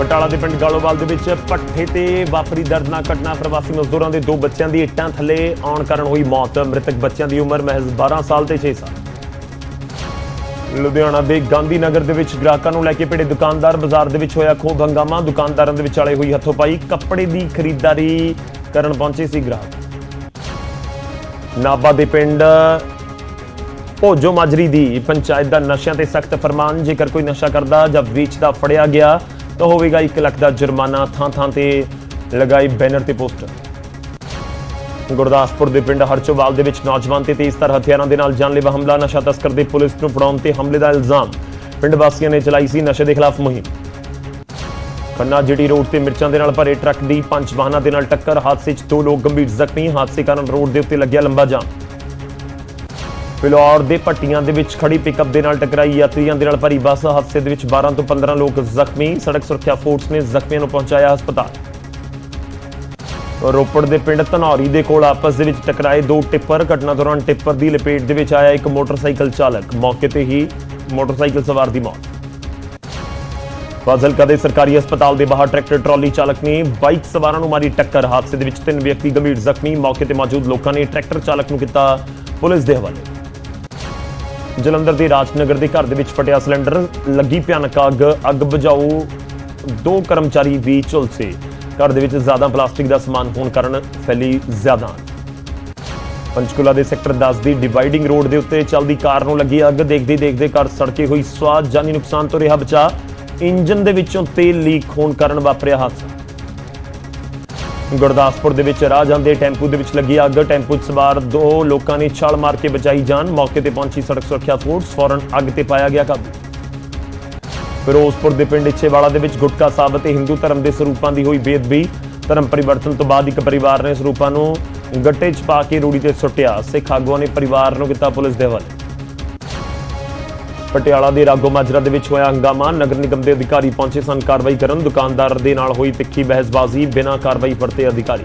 ਬਟਾਲਾ ਦੇ ਪਿੰਡ ਗਾਲੋਵਾਲ ਦੇ ਵਿੱਚ ਪੱਠੇ ਤੇ ਵਾਪਰੀ ਦਰਦਨਾਕ ਘਟਨਾ ਪ੍ਰਵਾਸੀ ਮਜ਼ਦੂਰਾਂ ਦੇ ਦੋ ਬੱਚਿਆਂ ਦੀ ਇੱਟਾਂ ਥੱਲੇ ਆਉਣ ਕਾਰਨ ਹੋਈ ਮੌਤ। ਮ੍ਰਿਤਕ ਬੱਚਿਆਂ ਦੀ ਉਮਰ ਮਹਿਜ਼ 12 ਸਾਲ ਤੇ 6 ਸਾਲ। ਲੁਧਿਆਣਾ ਦੇ ਗਾਂਧੀ ਨਗਰ ਦੇ ਵਿੱਚ ਗ੍ਰਾਹਕਾਂ ਨੂੰ ਲੈ ਕੇ ਭਿੜੇ ਦੁਕਾਨਦਾਰ ਬਾਜ਼ਾਰ ਦੇ ਵਿੱਚ ਹੋਇਆ ਖੂਬ ਹੰਗਾਮਾ। ਦੁਕਾਨਦਾਰਾਂ ਦੇ ਵਿਚਾਲੇ ਹੋਈ ਹੱਥੋਂਪਾਈ। ਕੱਪੜੇ ਦੀ ਖਰੀਦਦਾਰੀ ਕਰਨ ਪਹੁੰਚੇ ਸੀ ਗ੍ਰਾਹਕ। ਨਾਭਾ ਦੇ ਪਿੰਡ ਭੋਜੋ ਮਾਜਰੀ ਦੀ ਪੰਚਾਇਤ ਦਾ ਨਸ਼ਿਆਂ ਤੇ ਸਖਤ ਫਰਮਾਨ। ਜੇਕਰ ਕੋਈ ਨਸ਼ਾ ਕਰਦਾ ਜਾਂ ਵੇਚਦਾ ਫੜਿਆ ਗਿਆ ਤਾਂ ਹੋਵੇਗਾ। 1 ਲੱਖ ਦਾ ਜੁਰਮਾਨਾ ਥਾਂ ਥਾਂ ਤੇ ਲਗਾਈ ਬੈਨਰ ਤੇ ਪੋਸਟਰ। ਗੁਰਦਾਸਪੁਰ ਦੇ ਪਿੰਡ ਹਰਚੋਵਾਲ ਦੇ ਵਿੱਚ ਨੌਜਵਾਨ ਤੇ ਤੇਜ਼ਧਾਰ ਹਥਿਆਰਾਂ ਦੇ ਨਾਲ ਜਾਨਲੇਵਾ ਹਮਲਾ, ਨਸ਼ਾ ਤਸਕਰ ਦੇ ਪੁਲਿਸ ਨੂੰ ਫੜਾਉਣ ਤੇ ਹਮਲੇ ਦਾ ਇਲਜ਼ਾਮ। ਪਿੰਡ ਵਾਸੀਆਂ ਨੇ ਚਲਾਈ ਸੀ ਨਸ਼ੇ ਦੇ ਖਿਲਾਫ ਮੁਹਿੰਮ। ਖੰਨਾ ਜੀਟੀ ਰੋਡ ਤੇ ਮਿਰਚਾਂ ਦੇ ਨਾਲ ਭਰੇ ਟਰੱਕ ਦੀ ਪੰਜ ਵਾਹਨਾਂ ਦੇ ਨਾਲ ਟੱਕਰ। ਹਾਦਸੇ 'ਚ ਦੋ ਲੋਕ ਗੰਭੀਰ ਜ਼ਖਮੀ। ਹਾਦਸੇ ਕਾਰਨ ਰੋਡ ਦੇ ਉੱਤੇ ਲੱਗਿਆ ਲੰਬਾ ਜਾਮ। ਫਿਲੌਰ ਦੇ ਪੱਟੀਆਂ ਦੇ ਵਿੱਚ ਖੜੀ ਪਿਕਅਪ ਦੇ ਨਾਲ ਟਕਰਾਈ ਯਾਤਰੀਆਂ ਦੇ ਨਾਲ ਭਰੀ ਬੱਸ। ਹਾਦਸੇ ਦੇ ਵਿੱਚ 12 ਤੋਂ 15 ਲੋਕ ਜ਼ਖਮੀ। ਸੜਕ ਸੁਰੱਖਿਆ ਫੋਰਸ ਨੇ ਜ਼ਖਮੀਆਂ ਨੂੰ ਪਹੁੰਚਾਇਆ ਹਸਪਤਾਲ। ਰੋਪੜ ਦੇ ਪਿੰਡ ਧਨੌਰੀ ਦੇ ਕੋਲ ਆਪਸ ਦੇ ਵਿੱਚ ਟਕਰਾਏ ਦੋ ਟਿੱਪਰ। ਘਟਨਾ ਦੌਰਾਨ ਟਿੱਪਰ ਦੀ ਲਪੇਟ ਦੇ ਵਿੱਚ ਆਇਆ ਇੱਕ ਮੋਟਰਸਾਈਕਲ ਚਾਲਕ। ਮੌਕੇ ਤੇ ਹੀ ਮੋਟਰਸਾਈਕਲ ਸਵਾਰ ਦੀ ਮੌਤ। ਫਾਜ਼ਿਲਕਾ ਦੇ ਸਰਕਾਰੀ ਹਸਪਤਾਲ ਦੇ ਬਾਹਰ ਟਰੈਕਟਰ ਟਰਾਲੀ ਚਾਲਕ ਨੇ ਬਾਈਕ ਸਵਾਰਾਂ ਨੂੰ ਮਾਰੀ ਟੱਕਰ। ਹਾਦਸੇ ਦੇ ਵਿੱਚ ਤਿੰਨ ਵਿਅਕਤੀ ਗੰਭੀਰ ਜ਼ਖਮੀ। ਮੌਕੇ ਤੇ ਮੌਜੂਦ ਲੋਕਾਂ ਨੇ ਟਰੈਕਟਰ ਚਾਲਕ ਨੂੰ ਕੀਤਾ ਪੁਲਿਸ ਦੇ ਹਵਾਲੇ। ਜਲੰਧਰ ਦੇ ਰਾਜਨਗਰ ਦੇ ਘਰ ਦੇ ਵਿੱਚ ਫਟਿਆ ਸਿਲੰਡਰ, ਲੱਗੀ ਭਿਆਨਕ ਅੱਗ ਅੱਗ ਬੁਝਾਊ, ਦੋ ਕਰਮਚਾਰੀ ਵੀ ਝੁਲਸੇ। ਘਰ ਦੇ ਵਿੱਚ ਜ਼ਿਆਦਾ ਪਲਾਸਟਿਕ ਦਾ ਸਮਾਨ ਹੋਣ ਕਾਰਨ ਫੈਲੀ ਜ਼ਿਆਦਾ ਅੱਗ। ਪੰਚਕੂਲਾ ਦੇ ਸੈਕਟਰ 10 ਦੀ ਡਿਵਾਈਡਿੰਗ ਰੋਡ ਦੇ ਉੱਤੇ ਚੱਲਦੀ ਕਾਰ ਨੂੰ ਲੱਗੀ ਅੱਗ। ਦੇਖਦੇ ਦੇਖਦੇ ਕਾਰ ਸੜਕੇ ਹੋਈ ਸਵਾਦ ਜਾਨੀ ਨੁਕਸਾਨ ਤੋਂ ਰਿਹਾ ਬਚਾ ਇੰਜਨ ਦੇ ਵਿੱਚੋਂ ਤੇਲ ਲੀਕ ਹੋਣ ਕਾਰਨ ਵਾਪਰਿਆ ਹਾਦਸਾ। ਗੁਰਦਾਸਪੁਰ ਦੇ ਵਿੱਚ ਰਾਹ ਜਾਂਦੇ ਟੈਂਪੂ ਦੇ ਵਿੱਚ ਲੱਗੀ ਅੱਗ। ਟੈਂਪੂ 'ਚ ਸਵਾਰ ਦੋ ਲੋਕਾਂ ਨੇ ਛਾਲ ਮਾਰ ਕੇ ਬਚਾਈ ਜਾਨ। ਮੌਕੇ ਤੇ ਪਹੁੰਚੀ ਸੜਕ ਸੁਰੱਖਿਆ ਫੋਰਸ, ਫੌਰਨ ਅੱਗ ਤੇ ਪਾਇਆ ਗਿਆ ਕਾਬੂ। ਫਿਰੋਜ਼ਪੁਰ ਦੇ ਪਿੰਡ ਇੱਛੇਵਾਲਾ ਦੇ ਵਿੱਚ ਗੁਟਕਾ ਸਾਹਿਬ ਅਤੇ ਹਿੰਦੂ ਧਰਮ ਦੇ ਸਰੂਪਾਂ ਦੀ ਹੋਈ ਬੇਅਦਬੀ। ਧਰਮ ਪਰਿਵਰਤਨ ਤੋਂ ਬਾਅਦ ਇੱਕ ਪਰਿਵਾਰ ਨੇ ਸਰੂਪਾਂ ਨੂੰ ਗੱਟੇ 'ਚ ਪਾ ਕੇ ਰੂੜੀ ਤੇ ਸੁੱਟਿਆ। ਸਿੱਖ ਆਗੂਆਂ ਨੇ ਪਰਿਵਾਰ ਨੂੰ ਕੀਤਾ ਪੁਲਿਸ ਦੇ ਹਵਾਲੇ। ਪਟਿਆਲਾ ਦੇ ਰਾਗੋ ਮਾਜਰਾ ਦੇ ਵਿੱਚ ਹੋਇਆ ਹੰਗਾਮਾ। ਨਗਰ ਨਿਗਮ ਦੇ ਅਧਿਕਾਰੀ ਪਹੁੰਚੇ ਸਨ। ਕਾਰਵਾਈ ਕਰਨ ਦੁਕਾਨਦਾਰ ਦੇ ਨਾਲ ਹੋਈ ਤਿੱਖੀ ਬਹਿਸਬਾਜ਼ੀ ਬਿਨਾਂ ਕਾਰਵਾਈ ਵਰਤੇ ਅਧਿਕਾਰੀ।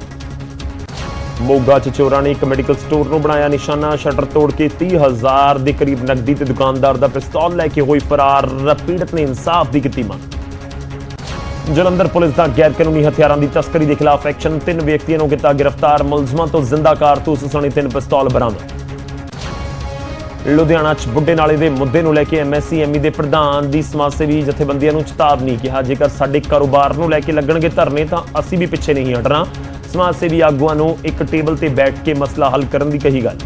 ਮੋਗਾ ਚ ਚੋਰਾਂ ਨੇ ਇੱਕ ਮੈਡੀਕਲ ਸਟੋਰ ਨੂੰ ਬਣਾਇਆ ਨਿਸ਼ਾਨਾ। ਸ਼ਟਰ ਤੋੜ ਕੇ 30000 ਦੇ ਕਰੀਬ ਨਕਦੀ ਤੇ ਦੁਕਾਨਦਾਰ ਦਾ ਪਿਸਤੌਲ ਲੈ ਕੇ ਹੋਈ ਫਰਾਰ। ਪੀੜਤ ਨੇ ਇਨਸਾਫ ਦੀ ਕੀਤੀ ਮੰਗ। ਜਲੰਧਰ ਪੁਲਿਸ ਦਾ ਗੈਰ ਕਾਨੂੰਨੀ ਹਥਿਆਰਾਂ ਦੀ ਤਸਕਰੀ ਦੇ ਖਿਲਾਫ ਐਕਸ਼ਨ। ਤਿੰਨ ਵਿਅਕਤੀਆਂ ਨੂੰ ਕੀਤਾ ਗ੍ਰਿਫਤਾਰ। ਮੁਲਜ਼ਮਾਂ ਤੋਂ ਜ਼ਿੰਦਾ ਕਾਰਤੂਸ ਸਣੇ ਤਿੰਨ ਪਿਸਤੌਲ ਬਰਾਮਦ। ਲੁਧਿਆਣਾ ਚ ਬੁੱਢੇ ਨਾਲੇ ਦੇ ਮੁੱਦੇ ਨੂੰ ਲੈ ਕੇ ਐਮਐਸਸੀ ਐਮਈ ਦੇ ਪ੍ਰਧਾਨ ਦੀ ਸਮਾਜ ਸੇਵੀ ਜਥੇਬੰਦੀਆਂ ਨੂੰ ਚੇਤਾਵਨੀ ਕਿਹਾ ਜੇਕਰ ਸਾਡੇ ਕਾਰੋਬਾਰ ਨੂੰ ਲੈ ਕੇ ਲੱਗਣਗੇ ਧਰਨੇ ਤਾਂ ਅਸੀਂ ਵੀ ਪਿੱਛੇ ਨਹੀਂ ਹਟਣਾ। ਸਮਾਜ ਸੇਵੀ ਆਗੂਆਂ ਨੂੰ ਇੱਕ ਟੇਬਲ ਤੇ ਬੈਠ ਕੇ ਮਸਲਾ ਹੱਲ ਕਰਨ ਦੀ ਕਹੀ ਗੱਲ।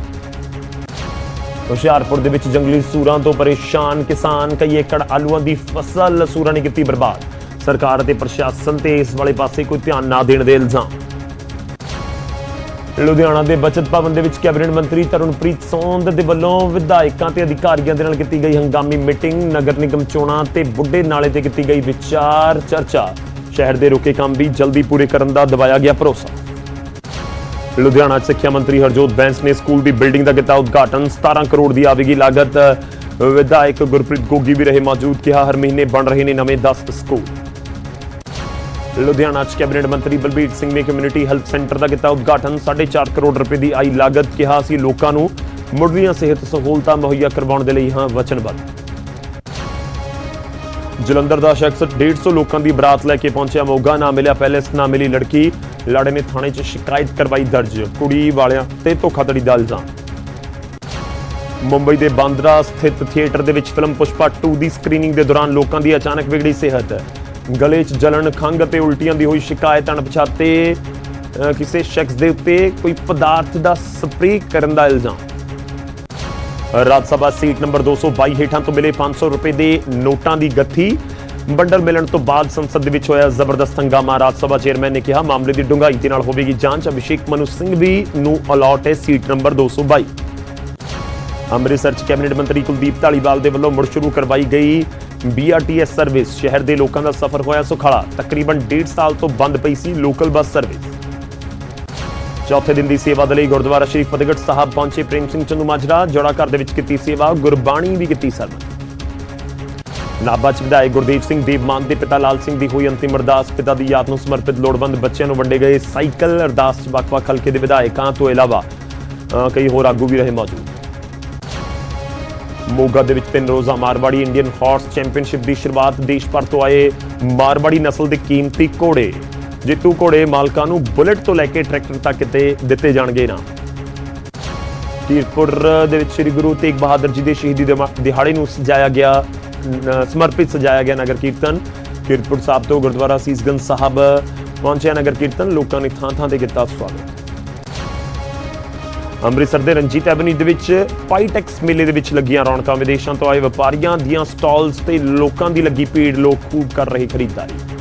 ਹੁਸ਼ਿਆਰਪੁਰ ਦੇ ਵਿੱਚ ਜੰਗਲੀ ਸੂਰਾਂ ਤੋਂ ਪਰੇਸ਼ਾਨ ਕਿਸਾਨ ਕਈ ਏਕੜ ਆਲੂਆਂ ਦੀ ਫਸਲ ਸੂਰਾਂ ਨੇ ਕੀਤੀ ਬਰਬਾਦ। ਸਰਕਾਰ ਅਤੇ ਪ੍ਰਸ਼ਾਸਨ ਤੇ ਇਸ ਵਾਲੇ ਪਾਸੇ ਕੋਈ ਧਿਆਨ ਨਾ ਦੇਣ ਦੇ ਇਲਜ਼ਾਮ। ਲੁਧਿਆਣਾ ਦੇ ਬਚਤ ਭਵਨ ਦੇ ਵਿੱਚ ਕੈਬਨਿਟ ਮੰਤਰੀ ਤਰਨਪ੍ਰੀਤ ਸੌਂਦ ਦੇ ਵੱਲੋਂ ਵਿਧਾਇਕਾਂ ਤੇ ਅਧਿਕਾਰੀਆਂ ਦੇ ਨਾਲ ਕੀਤੀ ਗਈ ਹੰਗਾਮੀ ਮੀਟਿੰਗ। ਨਗਰ ਨਿਗਮ ਚੋਣਾਂ ਤੇ ਬੁੱਢੇ ਨਾਲੇ ਤੇ ਕੀਤੀ ਗਈ ਵਿਚਾਰ ਚਰਚਾ। ਸ਼ਹਿਰ ਦੇ ਰੁਕੇ ਕੰਮ ਵੀ ਜਲਦੀ ਪੂਰੇ ਕਰਨ ਦਾ ਦਵਾਇਆ ਗਿਆ ਭਰੋਸਾ। ਲੁਧਿਆਣਾ ਸਿੱਖਿਆ ਮੰਤਰੀ ਹਰਜੋਤ ਬੈਂਸ ਨੇ ਸਕੂਲ ਦੀ ਬਿਲਡਿੰਗ ਦਾ ਕੀਤਾ ਉਦਘਾਟਨ। 17 ਕਰੋੜ ਦੀ ਆਵੇਗੀ ਲਾਗਤ। ਵਿਧਾਇਕ ਗੁਰਪ੍ਰੀਤ ਗੋਗੀ ਵੀ ਰਹੇ ਮੌਜੂਦ। ਕਿਹਾ ਹਰ ਮਹੀਨੇ ਬਣ ਰਹੇ ਨੇ ਨਵੇਂ 10 ਸਕੂਲ। ਲੁਧਿਆਣਾ 'ਚ ਕੈਬਨਿਟ ਮੰਤਰੀ ਬਲਬੀਰ ਸਿੰਘ ਨੇ ਕਮਿਊਨਿਟੀ ਹੈਲਥ ਸੈਂਟਰ ਦਾ ਕੀਤਾ ਉਦਘਾਟਨ। 4.5 ਕਰੋੜ ਰੁਪਏ ਦੀ ਆਈ ਲਾਗਤ ਕਿਹਾ ਸੀ ਲੋਕਾਂ ਨੂੰ, ਮੁੱਢਲੀਆਂ ਸਿਹਤ ਸਹੂਲਤਾਂ ਮੁਹੱਈਆ ਕਰਵਾਉਣ ਦੇ ਲਈ, ਹਾਂ, ਵਚਨਬੱਧ। ਜਲੰਧਰ ਦਾ ਸ਼ਖਸ 150 ਲੋਕਾਂ ਦੀ ਬਰਾਤ ਲੈ ਕੇ ਪਹੁੰਚਿਆ ਮੋਗਾ, ਨਾ ਮਿਲਿਆ ਪੈਲੇਸ, ਨਾ ਮਿਲੀ ਲੜਕੀ। ਲਾੜੇ ਨੇ ਥਾਣੇ 'ਚ ਸ਼ਿਕਾਇਤ ਕਰਵਾਈ ਦਰਜ। ਕੁੜੀ ਵਾਲਿਆਂ ਤੇ ਧੋਖਾਧੜੀ ਦਾ ਇਲਜ਼ਾਮ। ਮੁੰਬਈ ਦੇ ਬਾਂਦਰਾ ਸਥਿਤ ਥੀਏਟਰ ਦੇ ਵਿੱਚ ਫਿਲਮ ਪੁਸ਼ਪਾ 2 ਦੀ ਸਕਰੀਨਿੰਗ ਦੇ ਦੌਰਾਨ ਲੋਕਾਂ ਦੀ ਅਚਾਨਕ ਵਿਗੜੀ ਸਿਹਤ। ਗਲੇ 'ਚ ਜਲਣ, ਖੰਘ ਅਤੇ ਉਲਟੀਆਂ ਦੀ ਹੋਈ ਸ਼ਿਕਾਇਤ, ਅਣਪਛਾਤੇ ਕਿਸੇ ਸ਼ਖਸ ਦੇ ਉੱਤੇ ਕੋਈ ਪਦਾਰਥ ਦਾ ਸਪਰੇਅ ਕਰਨ ਦਾ ਇਲਜ਼ਾਮ। ਰਾਜ ਸਭਾ ਸੀਟ ਨੰਬਰ 222 ਹੇਠਾਂ ਤੋਂ ਮਿਲੇ 500 ਰੁਪਏ ਦੇ ਨੋਟਾਂ ਦੀ ਗੱਥੀ ਬੰਡਲ ਮਿਲਣ ਤੋਂ ਬਾਅਦ ਸੰਸਦ ਦੇ ਵਿੱਚ ਹੋਇਆ ਜ਼ਬਰਦਸਤ ਹੰਗਾਮਾ। ਰਾਜ ਸਭਾ ਚੇਅਰਮੈਨ ਨੇ ਕਿਹਾ, ਮਾਮਲੇ ਦੀ ਡੂੰਘਾਈ ਦੇ ਨਾਲ ਹੋਵੇਗੀ ਜਾਂਚ। ਅਭਿਸ਼ੇਕ ਮਨੂ ਸਿੰਘ ਵੀ ਨੂੰ ਅਲਾਟ ਹੈ ਸੀਟ ਨੰਬਰ 222 ਅੰਮ੍ਰਿਤਸਰ ਚ ਕੈਬਨਿਟ ਮੰਤਰੀ ਕੁਲਦੀਪ ਢਾਲੀਵਾਲ ਦੇ ਵੱਲੋਂ ਮੁੜ ਸ਼ੁਰੂ ਕਰਵਾਈ ਗਈ BRTS ਸਰਵਿਸ ਸ਼ਹਿਰ ਦੇ ਲੋਕਾਂ ਦਾ ਸਫ਼ਰ ਹੋਇਆ ਸੁਖਾਲਾ। ਤਕਰੀਬਨ 1.5 ਸਾਲ ਤੋਂ ਬੰਦ ਪਈ ਸੀ ਲੋਕਲ ਬੱਸ ਸਰਵਿਸ ਚੌਥੇ ਦਿਨ ਦੀ ਸੇਵਾ ਦੇ ਲਈ ਗੁਰਦੁਆਰਾ ਸ਼੍ਰੀ ਫਤਿਹਗੜ੍ਹ ਸਾਹਿਬ ਪਹੁੰਚੇ ਪ੍ਰੇਮ ਸਿੰਘ ਚੰਦੂ ਮਾਜਰਾ, ਜੋੜਾ ਘਰ ਦੇ ਵਿੱਚ ਕੀਤੀ ਸੇਵਾ, ਗੁਰਬਾਣੀ ਵੀ ਕੀਤੀ ਸਰਵਨ ਨਾਭਾ ਚ ਵਿਧਾਇਕ ਗੁਰਦੀਪ ਸਿੰਘ ਦੇਵਮਾਨ ਦੇ ਪਿਤਾ ਲਾਲ ਸਿੰਘ ਦੀ ਹੋਈ ਅੰਤਿਮ ਅਰਦਾਸ, ਪਿਤਾ ਦੀ ਯਾਦ ਨੂੰ ਸਮਰਪਿਤ ਲੋੜਵੰਦ ਬੱਚਿਆਂ ਨੂੰ ਵੰਡੇ ਗਏ ਸਾਈਕਲ, ਅਰਦਾਸ ਚ ਵੱਖ-ਵੱਖ ਹਲਕੇ ਦੇ ਵਿਧਾਇਕਾਂ ਤੋਂ ਇਲਾਵਾ ਕਈ ਹੋਰ ਆਗੂ ਵੀ ਰਹੇ ਮੌਜੂਦ। ਮੋਗਾ ਦੇ ਵਿੱਚ ਤਿੰਨ ਰੋਜ਼ਾ ਮਾਰਵਾੜੀ ਇੰਡੀਅਨ ਹਾਰਸ ਚੈਂਪੀਅਨਸ਼ਿਪ ਦੀ ਸ਼ੁਰੂਆਤ ਦੇਸ਼ ਭਰ ਤੋਂ ਆਏ ਮਾਰਵਾੜੀ ਨਸਲ ਦੇ ਕੀਮਤੀ ਘੋੜੇ ਜੇਤੂ ਘੋੜੇ ਮਾਲਕਾਂ ਨੂੰ ਬੁਲਟ ਤੋਂ ਲੈ ਕੇ ਟਰੈਕਟਰ ਤੱਕ ਤੇ ਦਿੱਤੇ ਜਾਣਗੇ ਇਨਾਮ। ਕੀਰਤਪੁਰ ਦੇ ਵਿੱਚ ਸ੍ਰੀ ਗੁਰੂ ਤੇਗ ਬਹਾਦਰ ਜੀ ਦੇ ਸ਼ਹੀਦੀ ਦਿਹਾੜੇ ਨੂੰ ਸਜਾਇਆ ਗਿਆ ਸਮਰਪਿਤ ਸਜਾਇਆ ਗਿਆ ਨਗਰ ਕੀਰਤਨ। ਕੀਰਤਪੁਰ ਸਾਹਿਬ ਤੋਂ ਗੁਰਦੁਆਰਾ ਸੀਸਗੰਜ ਸਾਹਿਬ ਪਹੁੰਚਿਆ ਨਗਰ ਕੀਰਤਨ। ਲੋਕਾਂ ਨੇ ਥਾਂ ਥਾਂ ਤੇ ਕੀਤਾ ਸਵਾਗਤ। ਅੰਮ੍ਰਿਤਸਰ ਦੇ ਰਣਜੀਤ ਐਵਨਿਊ ਦੇ ਵਿੱਚ ਪਾਈਟੈਕਸ ਮੇਲੇ ਦੇ ਵਿੱਚ ਲੱਗੀਆਂ ਰੌਣਕਾਂ, ਵਿਦੇਸ਼ਾਂ ਤੋਂ ਆਏ ਵਪਾਰੀਆਂ ਦੀਆਂ ਸਟਾਲਸ ਤੇ ਲੋਕਾਂ ਦੀ ਲੱਗੀ ਭੀੜ, ਲੋਕ ਖੂਬ ਕਰ ਰਹੇ ਖਰੀਦਦਾਰੀ।